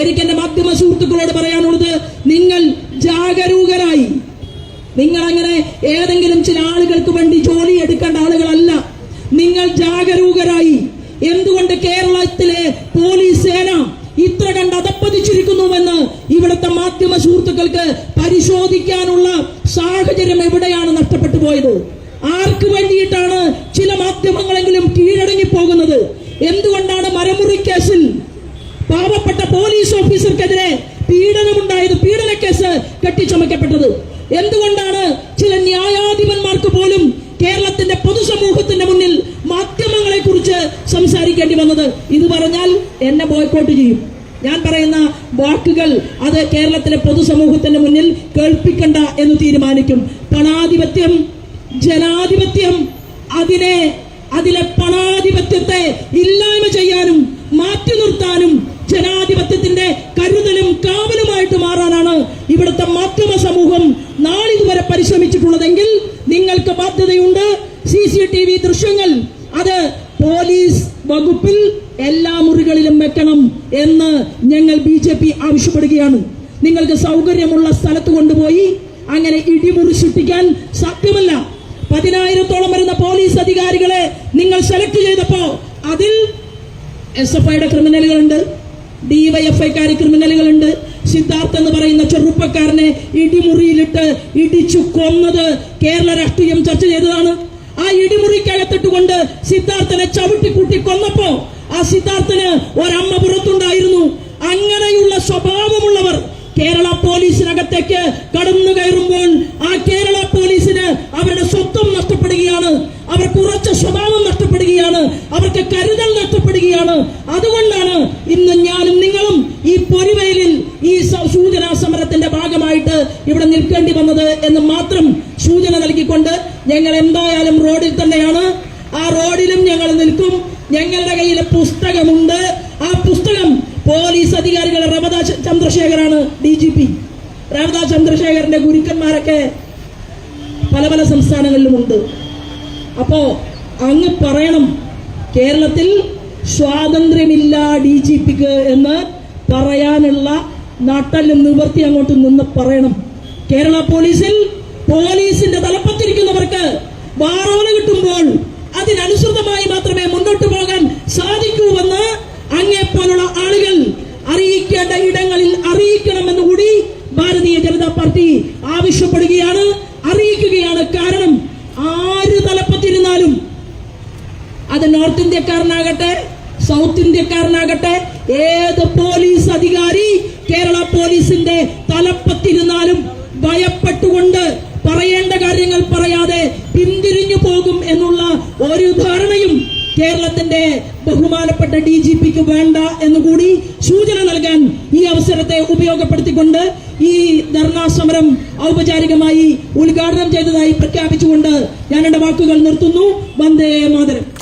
എനിക്ക് എന്റെ മാധ്യമ സുഹൃത്തുക്കളോട് പറയാനുള്ളത് നിങ്ങൾ ജാഗരൂകരായി. നിങ്ങൾ അങ്ങനെ ഏതെങ്കിലും ചില ആളുകൾക്ക് വേണ്ടി ജോലി എടുക്കേണ്ട ആളുകളല്ല. നിങ്ങൾ ജാഗരൂകരായി. എന്തുകൊണ്ട് കേരളത്തിലെ പോലീസ് സേന ഇത്ര കണ്ട് അതപ്പതിച്ചിരിക്കുന്നുവെന്ന് ഇവിടുത്തെ മാധ്യമ സുഹൃത്തുക്കൾക്ക് പരിശോധിക്കാനുള്ള സാഹചര്യം എവിടെയാണ് നഷ്ടപ്പെട്ടു പോയത്? ആർക്ക് വേണ്ടിയിട്ടാണ് ചില മാധ്യമങ്ങളെങ്കിലും കീഴടങ്ങി പോകുന്നത് എന്തുകൊണ്ടാണ് ഓഫീസർക്കെതിരെ പീഡനമുണ്ടായത് പീഡന കേസ് കെട്ടിച്ചമയ്ക്കപ്പെട്ടത്. എന്തുകൊണ്ടാണ് ചില ന്യായാധിപന്മാർക്ക് പോലും കേരളത്തിന്റെ പൊതുസമൂഹത്തിന്റെ മുന്നിൽ മാധ്യമങ്ങളെ കുറിച്ച് സംസാരിക്കേണ്ടി വന്നത്? ഇത് പറഞ്ഞാൽ എന്നെ ബോയ്ക്കോട്ട് ചെയ്യും. ഞാൻ പറയുന്ന വാക്കുകൾ അത് കേരളത്തിലെ പൊതുസമൂഹത്തിന്റെ മുന്നിൽ കേൾപ്പിക്കണ്ട എന്ന് തീരുമാനിക്കും. പണാധിപത്യം ജനാധിപത്യം അതിനെ അതിലെ പണാധിപത്യത്തെ ഇല്ലായ്മ ചെയ്യാനും മാറ്റി നിർത്താനും ജനാധിപത്യത്തിന്റെ കരുതലും കാവലുമായിട്ട് മാറാനാണ് ഇവിടുത്തെ മാധ്യമ സമൂഹം നാളിതുവരെ പരിശ്രമിച്ചിട്ടുള്ളതെങ്കിൽ നിങ്ങൾക്ക് ബാധ്യതയുണ്ട്. സി സി ടി വി ദൃശ്യങ്ങൾ. അത് പോലീസ് വകുപ്പിൽ എല്ലാ മുറികളിലും വെക്കണം എന്ന് ഞങ്ങൾ ബി ജെ പി ആവശ്യപ്പെടുകയാണ്. നിങ്ങൾക്ക് സൗകര്യമുള്ള സ്ഥലത്ത് കൊണ്ടുപോയി അങ്ങനെ ഇടിമുറി സൃഷ്ടിക്കാൻ സാധ്യമല്ല. പതിനായിരത്തോളം വരുന്ന പോലീസ് അധികാരികളെ നിങ്ങൾ സെലക്ട് ചെയ്തപ്പോ അതിൽ എസ് എഫ് ഐയുടെ ക്രിമിനലുകളുണ്ട്. ഡിവൈഎഫ്ഐക്കാർ ക്രിമിനലുകളുണ്ട്. സിദ്ധാർത്ഥ് എന്ന് പറയുന്ന ചെറുപ്പക്കാരനെ ഇടിമുറിയിലിട്ട് ഇടിച്ചു കൊന്നത് കേരള രാഷ്ട്രീയം ചർച്ച ചെയ്തതാണ്. ആ ഇടിമുറിക്കകത്തിട്ടുകൊണ്ട് സിദ്ധാർത്ഥനെ ചവിട്ടിക്കൂട്ടി കൊന്നപ്പോ ആ സിദ്ധാർത്ഥന് ഒരമ്മ പുറത്തുണ്ടായിരുന്നു. അങ്ങനെയുള്ള സ്വഭാവമുള്ളവർ കേരള പോലീസിനകത്തേക്ക് കടന്നു കയറുമ്പോൾ ആ കേരള പോലീസിന് അവരുടെ സ്വത്വം നഷ്ടപ്പെടുകയാണ് അവർക്ക് ഉറച്ച സ്വഭാവം നഷ്ടപ്പെടുകയാണ്. അവർക്ക് കരുതൽ നഷ്ടപ്പെടുകയാണ്. അതുകൊണ്ടാണ് ഇന്ന് ഞാനും നിങ്ങളും ഈ പൊരിവയലിൽ ഈ സൂചനാ സമരത്തിന്റെ ഭാഗമായിട്ട് ഇവിടെ നിൽക്കേണ്ടി വന്നത് എന്ന് മാത്രം സൂചന നൽകിക്കൊണ്ട് ഞങ്ങൾ എന്തായാലും റോഡിൽ തന്നെയാണ്. ആ റോഡിലും ഞങ്ങൾ നിൽക്കും. ഞങ്ങളുടെ കയ്യിൽ പുസ്തകമുണ്ട്. ആ പുസ്തകം പോലീസ് അധികാരികൾ രമദാ ചന്ദ്രശേഖരാണ് ഡി ജി പി. രമദാ ചന്ദ്രശേഖരന്റെ ഗുരുക്കന്മാരൊക്കെ പല പല സംസ്ഥാനങ്ങളിലുമുണ്ട്. അപ്പോ അങ്ങ് പറയണം. കേരളത്തിൽ സ്വാതന്ത്ര്യമില്ല ഡി ജി പിക്ക് എന്ന് പറയാനുള്ള നട്ടൽ നിവർത്തി അങ്ങോട്ട് നിന്ന് പറയണം. കേരള പോലീസിൽ പോലീസിന്റെ തലപ്പത്തിരിക്കുന്നവർക്ക് വാറോല കിട്ടുമ്പോൾ അതിനനുസൃതമായി മാത്രമേ മുന്നോട്ട് പോകാൻ സാധിക്കൂവെന്ന് അങ്ങേപ്പോലുള്ള ആളുകൾ അറിയിക്കേണ്ട ഇടങ്ങളിൽ അറിയിക്കണമെന്ന് കൂടി ഭാരതീയ ജനതാ പാർട്ടി ആവശ്യപ്പെടുകയാണ്. അത് നോർത്ത് ഇന്ത്യക്കാരനാകട്ടെ സൗത്ത് ഇന്ത്യക്കാരനാകട്ടെ ഏത് പോലീസ് അധികാരി കേരള പോലീസിന്റെ തലപ്പത്തിരുന്നാലും ഭയപ്പെട്ടുകൊണ്ട് പറയേണ്ട കാര്യങ്ങൾ പറയാതെ പിന്തിരിഞ്ഞു പോകും എന്നുള്ള ഒരു ധാരണയും കേരളത്തിന്റെ ബഹുമാനപ്പെട്ട ഡി ജി പിക്ക് വേണ്ട എന്നുകൂടി സൂചന നൽകാൻ ഈ അവസരത്തെ ഉപയോഗപ്പെടുത്തിക്കൊണ്ട് ഈ ധർണാ സമരം ഔപചാരികമായി ഉദ്ഘാടനം ചെയ്തതായി പ്രഖ്യാപിച്ചുകൊണ്ട് ഞാൻ എന്റെ വാക്കുകൾ നിർത്തുന്നു. വന്ദേ മാതരം.